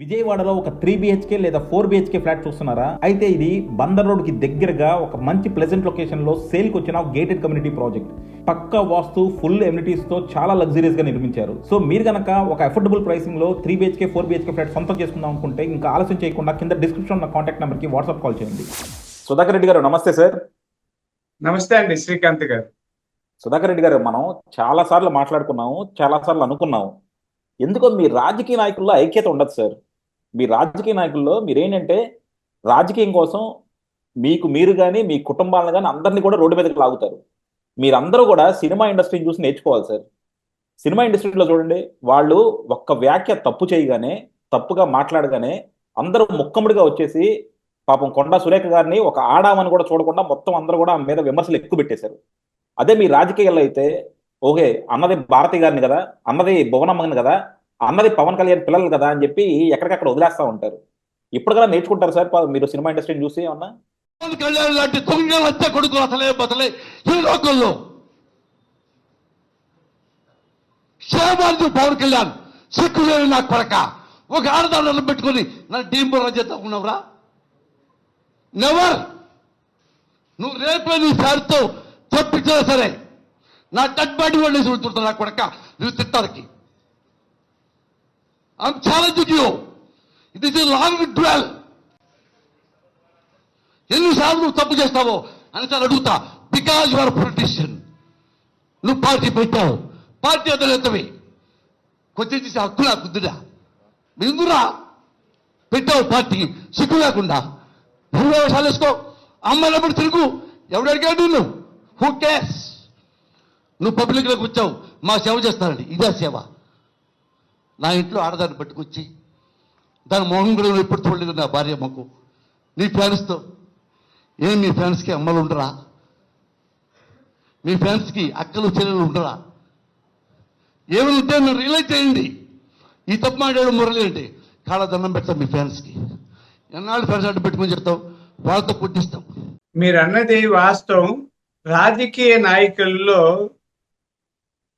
విజయవాడలో ఒక three BHK లేదా ఫోర్ బిహెచ్కే ఫ్లాట్ చూస్తున్నారా? అయితే ఇది బందర్ రోడ్కి దగ్గరగా ఒక మంచి ప్లెజెంట్ లొకేషన్లో సేల్కి వచ్చిన గేటెడ్ కమ్యూనిటీ ప్రాజెక్ట్ పక్కా వాస్తు ఫుల్ ఎమ్యూనిటీస్తో చాలా లగ్జరీస్గా నిర్మించారు. సో మీరు గనక ఒక affordable ప్రైసింగ్లో three BHK four BHK flat సొంతం చేసుకుందాం అనుకుంటే ఇంకా ఆలస్యం చేయకుండా కింద డిస్క్రిప్షన్ ఉన్న కాంటాక్ట్ నెంబర్కి వాట్సాప్ కాల్ చేయండి. సుధాకర్ రెడ్డి గారు నమస్తే సార్. నమస్తే అండి శ్రీకాంత్ గారు. సుధాకర్ రెడ్డి గారు మనం చాలా సార్లు మాట్లాడుకున్నాము చాలా సార్లు అనుకున్నాము. ఎందుకో మీ రాజకీయ నాయకుల్లో ఐక్యత ఉండదు సార్. మీ రాజకీయ నాయకుల్లో మీరేంటంటే రాజకీయం కోసం మీకు మీరు కానీ మీ కుటుంబాలను కానీ అందరినీ కూడా రోడ్డు మీదకి లాగుతారు. మీరందరూ కూడా సినిమా ఇండస్ట్రీని చూసి నేర్చుకోవాలి సార్. సినిమా ఇండస్ట్రీలో చూడండి వాళ్ళు ఒక్క వ్యాఖ్య తప్పు చేయగానే తప్పుగా మాట్లాడగానే అందరూ ముక్కముడిగా వచ్చేసి పాపం కొండా సురేఖ గారిని ఒక ఆడామని కూడా చూడకుండా మొత్తం అందరూ కూడా ఆమె మీద విమర్శలు ఎక్కువ పెట్టేశారు. అదే మీ రాజకీయాల్లో అయితే ఓకే అన్నది భారతి గారిని కదా అన్నది భువనమ్మని కదా అన్నది పవన్ కళ్యాణ్ పిల్లలు కదా అని చెప్పి ఎక్కడికక్కడ వదిలేస్తా ఉంటారు. ఇప్పుడు కదా నేర్చుకుంటారు సార్ మీరు సినిమా ఇండస్ట్రీని చూసి ఏమన్నా? పవన్ కళ్యాణ్ లాంటి దొంగ హత్య కొడుకు అసలే బతలే ఈ లోకంలో. క్షేమార్థి పవన్ కళ్యాణ్ సిక్కులేని నాకు కొరక ఒక ఆడదాన్ని పెట్టుకొని నా డీంబురా చేద్దాం నెవర్ నువ్వు రేపే నీ సార్తో తప్పించినా సరే నా డెడ్ బాడీ వాళ్ళు చూడుతుంటారు నా కొడక. నువ్వు తిట్టానికి I'm challenging you it is long dwell ఎన్నిసార్లు నువ్వు తప్పు చేస్తావో? అని సార్ అడుగుతా. బికాజ్ యువర్ పొలిటీషియన్ నువ్వు పార్టీ పెట్టావు. పార్టీ అదనెత్తవి కొంచెం చేసే హక్కు నాకు ఉందిరా ఎందురా పెట్టావు పార్టీ. సిగ్గు లేకుండా. నువ్వు వేషాలు వేసుకో అమ్మాయినప్పుడు తిరుగు. ఎవడు అడిగాడు నువ్వు హూ కేర్స్ నువ్వు పబ్లిక్లోకి వచ్చావు మా సేవ చేస్తానండి ఇదే సేవ. నా ఇంట్లో ఆడదాన్ని పట్టుకొచ్చి దాని మొహం కూడా ఎప్పుడు చూడలేదు నా భార్య మొక్కు నీ ఫ్యాన్స్తో. ఏం మీ ఫ్యాన్స్కి అమ్మలు ఉండరా? మీ ఫ్యాన్స్కి అక్కలు చెల్లెలు ఉండరా? ఏమైనా ఉంటే మీరు రియలైజ్ చేయండి. ఈ తప్పు మాట్లాడు మురళి అంటే కాళ్ళ దండం పెడతాం మీ ఫ్యాన్స్కి. ఎన్నాళ్ళు ఫ్యాన్స్ అడ్డు పెట్టుకుని చెప్తాం వాళ్ళతో పుట్టిస్తాం మీరు అన్నది వాస్తవం. రాజకీయ నాయకుల్లో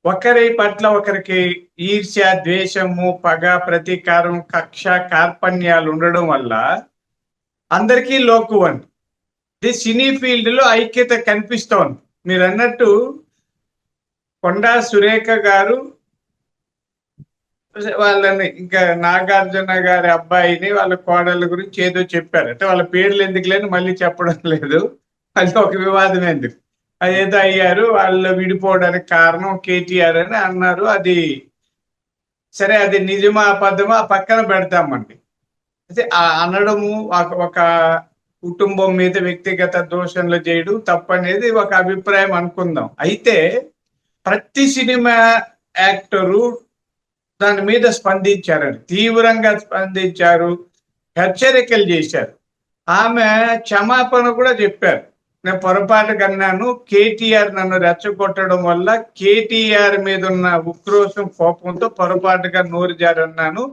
ఒకరి పట్ల ఒకరికి ఈర్ష్య ద్వేషము పగ ప్రతీకారం కక్ష కార్పణ్యాలు ఉండడం వల్ల అందరికీ లోకువన్ ఇది సినీ ఫీల్డ్లో ఐక్యత కనిపిస్తోంది. మీరు అన్నట్టు కొండా సురేఖ గారు వాళ్ళని ఇంకా నాగార్జున గారి అబ్బాయిని వాళ్ళ కోడళ్ళ గురించి ఏదో చెప్పారు. అంటే వాళ్ళ పేర్లు ఎందుకు లేని మళ్ళీ చెప్పడం లేదు. అది ఒక వివాదం ఎందుకు? అదేదో అయ్యారు వాళ్ళు విడిపోవడానికి కారణం కేటీఆర్ అని అన్నారు. అది సరే అది నిజమా అబద్ధమా పక్కన పెడతామండి. అయితే ఆ అనడము ఒక- ఒక కుటుంబం మీద వ్యక్తిగత దోషణలు చేయడం తప్పనేది ఒక అభిప్రాయం అనుకుందాం. అయితే ప్రతి సినిమా యాక్టరు దాని మీద స్పందించారండి తీవ్రంగా స్పందించారు. హెచ్చరికలు చేశారు. ఆమె క్షమాపణ కూడా చెప్పారు. నేను పొరపాటు కన్నాను. కేటీఆర్ నన్ను రెచ్చగొట్టడం వల్ల కేటీఆర్ మీద ఉన్న ఉక్రోషం కోపంతో పొరపాటుగా నోరు జారన్నాను.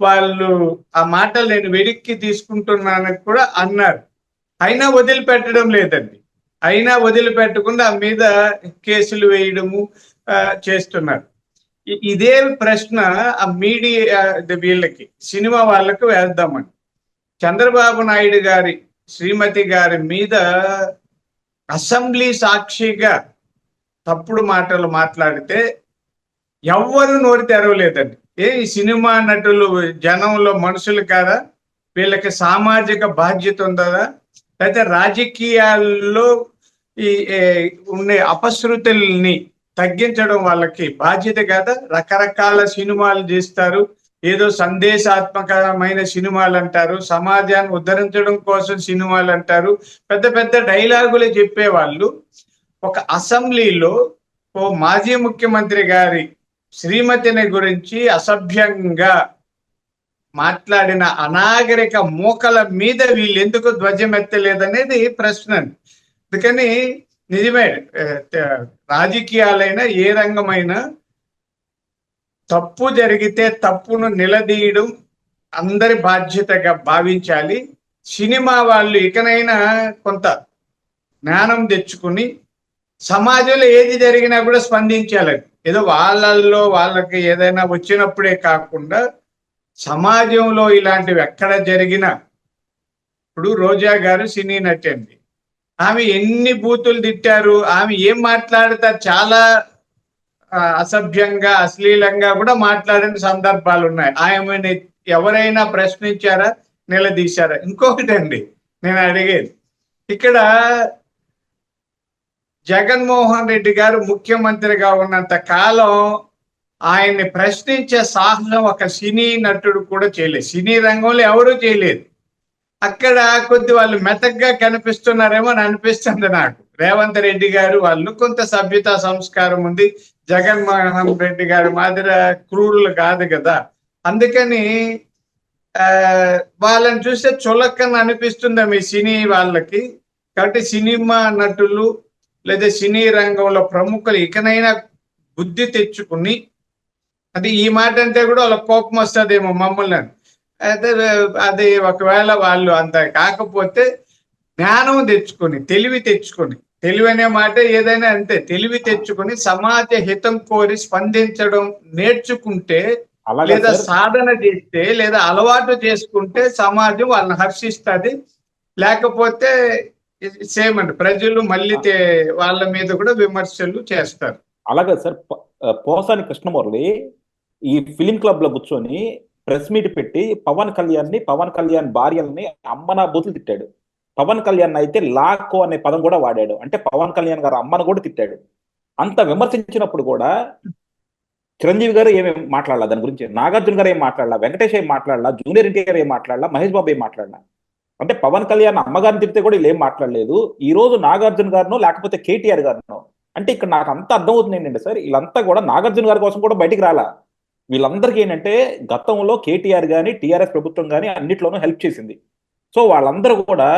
వాళ్ళు ఆ మాటలు నేను వెడిక్కి తీసుకుంటున్నానని కూడా అన్నారు. అయినా వదిలిపెట్టడం లేదండి. అయినా వదిలిపెట్టకుండా ఆ మీద కేసులు వేయడము చేస్తున్నారు. ఇదే ప్రశ్న ఆ మీడియా వీళ్ళకి సినిమా వాళ్ళకు వేద్దామని. చంద్రబాబు నాయుడు గారి శ్రీమతి గారి మీద అసెంబ్లీ సాక్షిగా తప్పుడు మాటలు మాట్లాడితే ఎవ్వరు నోరు తెరవలేదండి. ఏ ఈ సినిమా నటులు జనంలో మనుషులు కాదా? వీళ్ళకి సామాజిక బాధ్యత ఉందా? లేకపోతే రాజకీయాల్లో ఈ ఉండే అపశృతుల్ని తగ్గించడం వాళ్ళకి బాధ్యత కదా? రకరకాల సినిమాలు చేస్తారు. ఏదో సందేశాత్మకమైన సినిమాలు అంటారు సమాజాన్ని ఉద్ధరించడం కోసం సినిమాలు అంటారు పెద్ద పెద్ద డైలాగులు చెప్పేవాళ్ళు. ఒక అసెంబ్లీలో ఓ మాజీ ముఖ్యమంత్రి గారి శ్రీమతిని గురించి అసభ్యంగా మాట్లాడిన అనాగరిక మూకల మీద వీళ్ళు ఎందుకు ధ్వజమెత్తలేదనేది ప్రశ్న. అందుకని నిజమే రాజకీయాలైనా ఏ రంగమైనా తప్పు జరిగితే తప్పును నిలదీయడం అందరి బాధ్యతగా భావించాలి. సినిమా వాళ్ళు ఇకనైనా కొంత జ్ఞానం తెచ్చుకుని సమాజంలో ఏది జరిగినా కూడా స్పందించాలని. ఏదో వాళ్ళల్లో వాళ్ళకి ఏదైనా వచ్చినప్పుడే కాకుండా సమాజంలో ఇలాంటివి ఎక్కడ జరిగినా ఇప్పుడు రోజా గారు సినీ నటి ఆమె ఎన్ని బూతులు తిట్టారు ఆమె ఏం మాట్లాడతారు చాలా అసభ్యంగా అశ్లీలంగా కూడా మాట్లాడిన సందర్భాలు ఉన్నాయి ఆయన ఎవరైనా ప్రశ్నించారా? నిలదీశారా? ఇంకొకటి అండి నేను అడిగేది. ఇక్కడ జగన్మోహన్ రెడ్డి గారు ముఖ్యమంత్రిగా ఉన్నంత కాలం ఆయన్ని ప్రశ్నించే సాహసం ఒక సినీ నటుడు కూడా చేయలేదు. సినీ రంగంలో ఎవరూ చేయలేదు. అక్కడ కొద్ది వాళ్ళు మెతగ్గా కనిపిస్తున్నారేమో అని అనిపిస్తుంది నాకు. రేవంత్ రెడ్డి గారు వాళ్ళు కొంత సభ్యత సంస్కారం ఉంది. జగన్మోహన్ రెడ్డి గారి మాదిరి క్రూరులు కాదు కదా. అందుకని ఆ వాళ్ళని చూస్తే చులకన అనిపిస్తుంది మీ సినీ వాళ్ళకి? కాబట్టి సినిమా నటులు లేదా సినీ రంగంలో ప్రముఖులు ఇకనైనా బుద్ధి తెచ్చుకుని అది ఈ మాట అంటే కూడా వాళ్ళ కోపం వస్తుందేమో మమ్మల్ని అయితే అది ఒకవేళ వాళ్ళు అంత కాకపోతే జ్ఞానం తెచ్చుకొని తెలివి తెచ్చుకొని తెలివి అనే మాట ఏదైనా అంతే తెలివి తెచ్చుకొని సమాజ హితం కోరి స్పందించడం నేర్చుకుంటే లేదా సాధన చేస్తే లేదా అలవాటు చేసుకుంటే సమాజం వాళ్ళని హర్షిస్తుంది. లేకపోతే సేమ్ అండి ప్రజలు మళ్ళీ వాళ్ళ మీద కూడా విమర్శలు చేస్తారు. అలాగే సార్. పోసాని కృష్ణమురళి ఈ ఫిలిం క్లబ్లో కూర్చొని ప్రెస్ మీట్ పెట్టి పవన్ కళ్యాణ్ని పవన్ కళ్యాణ్ భార్యల్ని అమ్మన బూతులు తిట్టాడు. పవన్ కళ్యాణ్ అయితే లాకో అనే పదం కూడా వాడాడు. అంటే పవన్ కళ్యాణ్ గారు అమ్మను కూడా తిట్టాడు. అంత విమర్శించినప్పుడు కూడా చిరంజీవి గారు ఏమేం మాట్లాడాల? దాని గురించి నాగార్జున గారు ఏం మాట్లాడాల? వెంకటేష్ ఏం మాట్లాడాల? జూనియర్ ఎన్టీఆర్ ఏం మాట్లాడాల? మహేష్ బాబు ఏం మాట్లాడినా అంటే పవన్ కళ్యాణ్ అమ్మగారిని తిడితే కూడా వీళ్ళు ఏం మాట్లాడలేదు. ఈ రోజు నాగార్జున గారినో లేకపోతే కేటీఆర్ గారినో అంటే ఇక్కడ నాకు అంత అర్థమవుతుంది ఏంటంటే సార్ వీళ్ళంతా కూడా నాగార్జున గారి కోసం కూడా బయటికి రాలా. వీళ్ళందరికీ ఏంటంటే గతంలో కేటీఆర్ కానీ టీఆర్ఎస్ ప్రభుత్వం కానీ అన్నిట్లోనూ హెల్ప్ చేసింది. సో వాళ్ళందరూ కూడా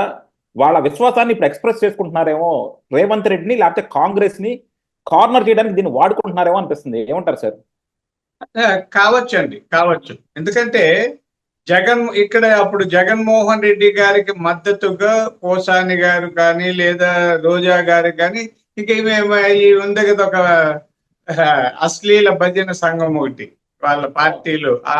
వాళ్ళ విశ్వాసాన్ని ఇప్పుడు ఎక్స్ప్రెస్ చేసుకుంటున్నారేమో రేవంత్ రెడ్డిని లేకపోతే కాంగ్రెస్ని కార్నర్ చేయడానికి దీన్ని వాడుకుంటున్నారేమో అనిపిస్తుంది. ఏమంటారు సార్? కావచ్చు అండి కావచ్చు. ఎందుకంటే జగన్ ఇక్కడ అప్పుడు జగన్మోహన్ రెడ్డి గారికి మద్దతుగా పోసాని గారు కానీ లేదా రోజా గారు కానీ ఇక ఈ ఉంది కదా ఒక అశ్లీల భజన సంఘం ఒకటి. వాళ్ళ పార్టీలు ఆ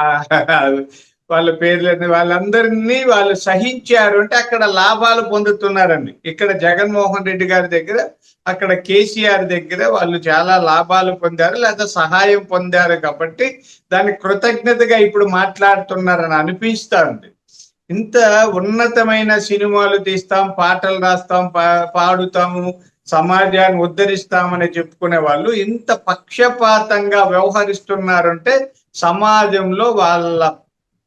వాళ్ళ పేర్లని వాళ్ళందరినీ వాళ్ళు సహించారు అంటే అక్కడ లాభాలు పొందుతున్నారండి ఇక్కడ జగన్మోహన్ రెడ్డి గారి దగ్గర అక్కడ కేసీఆర్ దగ్గర వాళ్ళు చాలా లాభాలు పొందారు లేదా సహాయం పొందారు కాబట్టి దాని కృతజ్ఞతగా ఇప్పుడు మాట్లాడుతున్నారని అనిపిస్తుంది ఇంత ఉన్నతమైన సినిమాలు తీస్తాం పాటలు రాస్తాం పా- పాడుతాము సమాజాన్ని ఉద్ధరిస్తామని చెప్పుకునే వాళ్ళు ఇంత పక్షపాతంగా వ్యవహరిస్తున్నారంటే సమాజంలో వాళ్ళ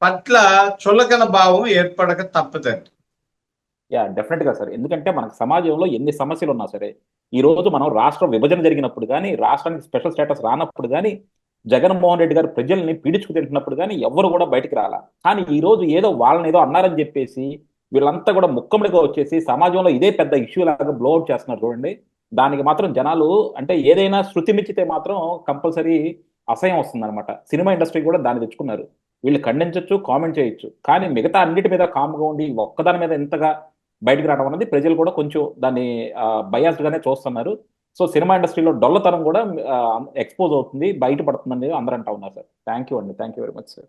పట్ల చులకన భావం ఏర్పడక తప్పదండి. యా డెఫినెట్గా సార్. ఎందుకంటే మనకు సమాజంలో ఎన్ని సమస్యలు ఉన్నా సరే ఈ రోజు మనం రాష్ట్ర విభజన జరిగినప్పుడు కానీ రాష్ట్రానికి స్పెషల్ స్టేటస్ రానప్పుడు కానీ జగన్మోహన్ రెడ్డి గారు ప్రజల్ని పీడించుకు తింటున్నప్పుడు కానీ ఎవరు కూడా బయటికి రాలా. కానీ ఈ రోజు ఏదో వాళ్ళని ఏదో అన్నారని చెప్పేసి వీళ్ళంతా కూడా ముక్కముడిగా వచ్చేసి సమాజంలో ఇదే పెద్ద ఇష్యూ లాగా బ్లోఅవుట్ చేస్తున్నారు చూడండి. దానికి మాత్రం జనాలు అంటే ఏదైనా శృతి మించితే మాత్రం కంపల్సరీ అసహ్యం వస్తుంది అనమాట సినిమా ఇండస్ట్రీ కూడా దాన్ని తెచ్చుకున్నారు. వీళ్ళు ఖండించవచ్చు కామెంట్ చేయొచ్చు. కానీ మిగతా అన్నిటి మీద కామ్గా ఉండి ఒక్కదాని మీద ఎంతగా బయటకు రావడం అనేది ప్రజలు కూడా కొంచెం దాన్ని బయాస్డ్గానే చూస్తున్నారు. సో సినిమా ఇండస్ట్రీలో డొల్లతనం కూడా ఎక్స్పోజ్ అవుతుంది బయటపడుతుంది అనేది అందరూ అంటా ఉన్నారు సార్. థ్యాంక్ యూ అండి. Thank you very much sir.